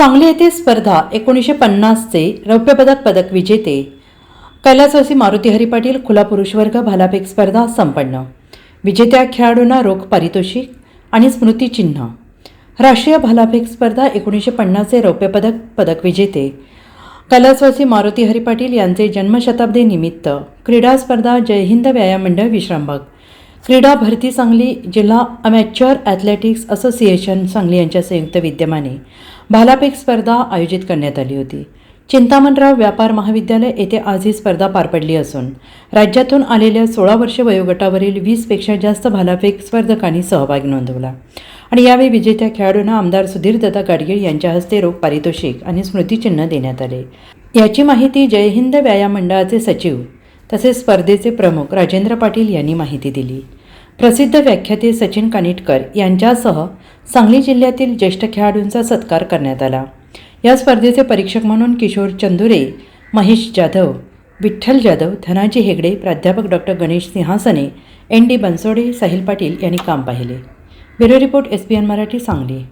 सांगली येथे स्पर्धा एकोणीसशे पन्नासचे रौप्यपदक पदक विजेते. कैलासवासी मारुती हरी पाटील खुला पुरुष वर्ग भालाफेक स्पर्धा संपन्न. विजेत्या खेळाडूंना रोख पारितोषिक आणि स्मृतिचिन्ह राष्ट्रीय भालाफेक स्पर्धा एकोणीसशे पन्नासचे रौप्यपदक पदक विजेते. कैलासवासी मारुती हरी पाटील यांचे जन्मशताब्दी निमित्त क्रीडा स्पर्धा जय हिंद व्यायाम मंडळ विश्रामबाग. क्रीडा भरती सांगली जिल्हा अमॅच्युअर ॲथलेटिक्स असोसिएशन सांगली यांच्या संयुक्त विद्यमाने. भालाफेक स्पर्धा आयोजित करण्यात आली होती. चिंतामणराव व्यापार महाविद्यालय येथे आज ही स्पर्धा पार पडली असून राज्यातून आलेल्या सोळा वर्ष वयोगटावरील वीसपेक्षा जास्त भालाफेक स्पर्धकांनी सहभाग नोंदवला. आणि यावेळी विजेत्या खेळाडूंना आमदार सुधीर दत्ता गाडगीळ यांच्या हस्ते रोख पारितोषिक आणि स्मृतिचिन्ह देण्यात आले. याची माहिती जय हिंद व्यायाम मंडळाचे सचिव तसेच स्पर्धेचे प्रमुख राजेंद्र पाटील यांनी माहिती दिली. प्रसिद्ध व्याख्याते सचिन कानिटकर यांच्यासह सांगली जिल्ह्यातील ज्येष्ठ खेळाडूंचा सत्कार करण्यात आला. या स्पर्धेचे परीक्षक म्हणून किशोर चंदुरे महेश जाधव विठ्ठल जाधव धनाजी हेगडे प्राध्यापक doctor Ganesh Sinhasane N D Bansode Sahil Patil यांनी काम पाहिले. Bureau report S P N Marathi Sangli.